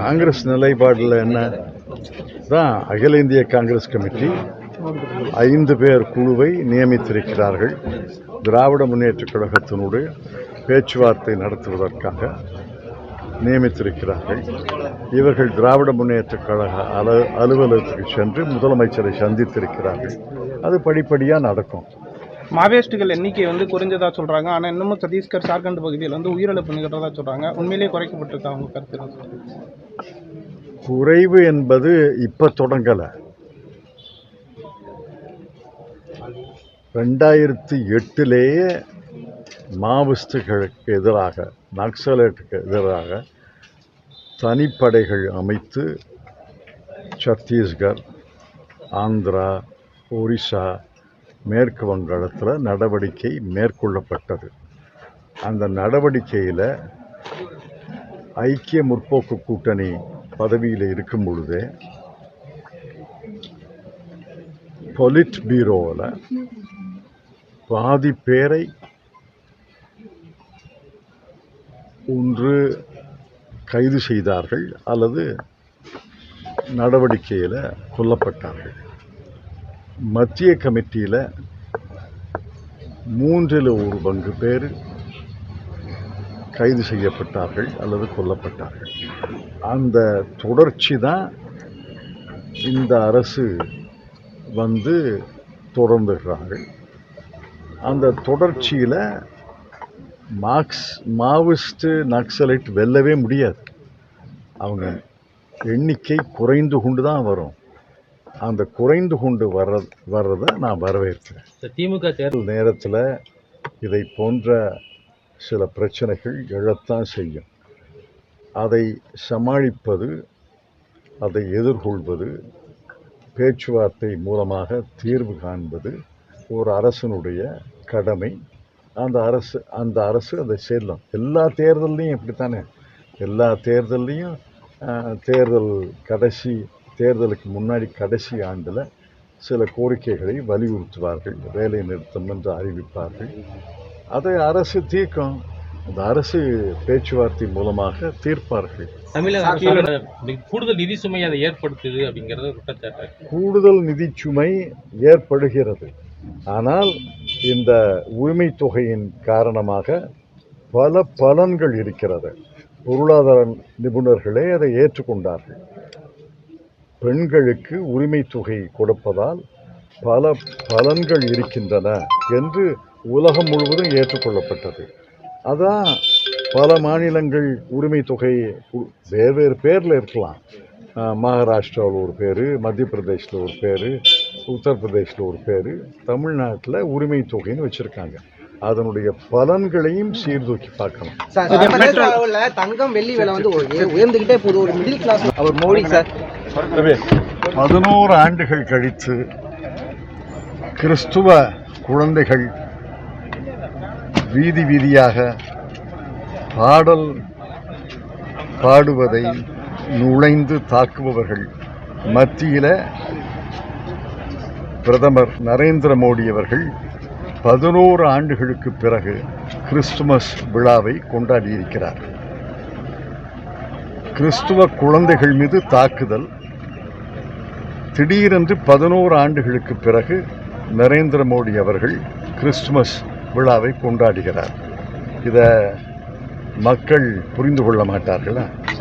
காங்கிரஸ் நிலைப்பாடில் என்ன? தான் அகில இந்திய காங்கிரஸ் கமிட்டி ஐந்து பேர் குழுவை நியமித்திருக்கிறார்கள். திராவிட முன்னேற்றக் கழகத்தினுடைய பேச்சுவார்த்தை நடத்துவதற்காக நியமித்திருக்கிறார்கள். இவர்கள் திராவிட முன்னேற்றக் கழக அல அலுவலகத்துக்கு சென்று முதலமைச்சரை சந்தித்திருக்கிறார்கள். அது படிப்படியாக நடக்கும். மாவோயிஸ்டுகள் எண்ணிக்கை வந்து குறைஞ்சதா சொல்றாங்க. ஆனா இன்னமும் சத்தீஸ்கர் ஜார்க்கண்ட் பகுதியில் வந்து உயிரிழப்பு நிகழ்றதா சொல்றாங்க. உண்மையிலேயே குறைக்கப்பட்டிருக்கா அவங்க கருத்து குறைவு என்பது இப்போ தொடங்கலை. ரெண்டாயிரத்தி எட்டிலேயே மாவோயிஸ்டுகளுக்கு எதிராக நக்சலேட்டுக்கு எதிராக தனிப்படைகள் அமைத்து சத்தீஸ்கர் ஆந்திரா ஒரிசா மேற்கு வங்காளத்தில் நடவடிக்கை மேற்கொள்ளப்பட்டது. அந்த நடவடிக்கையில் ஐக்கிய முற்போக்கு கூட்டணி பதவியில் இருக்கும் பொழுதே பொலிட் பீரோவில் பாதி பேரை ஒன்று கைது செய்தார்கள் அல்லது நடவடிக்கையில் கொல்லப்பட்டார்கள். மத்திய கமிட்டியில் மூன்றில் ஒரு பங்கு பேர் கைது செய்யப்பட்டார்கள் அல்லது கொல்லப்பட்டார்கள். அந்த தொடர்ச்சி தான் இந்த அரசு வந்து தொடர்ந்துடுறார்கள் அந்த தொடர்ச்சியில் மார்க்ஸ் மாவோயிஸ்ட்டு நக்சலைட் வெல்லவே முடியாது. அவங்க எண்ணிக்கை குறைந்து கொண்டு தான் வரும். அந்த குறைந்து கொண்டு வர்ற வர்றதை நான் வரவேற்கிறேன். திமுக தேர்தல் நேரத்தில் இதை போன்ற சில பிரச்சனைகள் எழத்தான் செய்யும். அதை சமாளிப்பது அதை எதிர்கொள்வது பேச்சுவார்த்தை மூலமாக தீர்வு காண்பது ஒரு அரசனுடைய கடமை. அந்த அரசு அந்த அரசு அதை செல்லும் எல்லா தேர்தல்லையும் இப்படித்தானே? எல்லா தேர்தல்லையும் தேர்தல் கடைசி தேர்தலுக்கு முன்னாடி கடைசி ஆண்டில் சில கோரிக்கைகளை வலியுறுத்துவார்கள் வேலை நிறுத்தம் என்று அறிவிப்பார்கள். அதை அரசு தீர்க்கும் அந்த அரசு பேச்சுவார்த்தை மூலமாக தீர்ப்பார்கள். கூடுதல் நிதி சுமையை அதை ஏற்படுத்துது அப்படிங்கறது கூடுதல் நிதிச்சுமை ஏற்படுகிறது. ஆனால் இந்த உரிமை தொகையின் காரணமாக பல பலன்கள் இருக்கிறது. பொருளாதார நிபுணர்களே அதை ஏற்றுக்கொண்டார்கள். பெண்களுக்கு உரிமை தொகை கொடுப்பதால் பல பலன்கள் இருக்கின்றன என்று உலகம் முழுவதும் ஏற்றுக்கொள்ளப்பட்டது அதான் பல மாநிலங்கள் உரிமை தொகை வேறு வேறு பேரில் இருக்கலாம் மகாராஷ்டிராவில் ஒரு பேர் மத்திய பிரதேசில் ஒரு பேர் உத்தரப்பிரதேசில் ஒரு பேர் தமிழ்நாட்டில் உரிமை தொகைன்னு வச்சுருக்காங்க அதனுடைய பலன்களையும் சீர்தூக்கி பார்க்கணும் தங்கம் வெள்ளி விலை வந்து உய- உயர்ந்துகிட்டே போகுது ஒரு மிடில் கிளாஸ் அவர் மோடி சார் பதினோரு ஆண்டுகள் கழித்து கிறிஸ்துவ குழந்தைகள் வீதி வீதியாக பாடல் பாடுவதை நுழைந்து தாக்குபவர்கள் மத்தியில் பிரதமர் நரேந்திர மோடி அவர்கள் பதினோரு ஆண்டுகளுக்கு பிறகு கிறிஸ்துமஸ் விழாவை கொண்டாடியிருக்கிறார். கிறிஸ்துவ குழந்தைகள் மீது தாக்குதல் திடீரென்று பதினோரு ஆண்டுகளுக்கு பிறகு நரேந்திர மோடி அவர்கள் கிறிஸ்துமஸ் விழாவை கொண்டாடுகிறார். இதை மக்கள் புரிந்து கொள்ள மாட்டார்களா?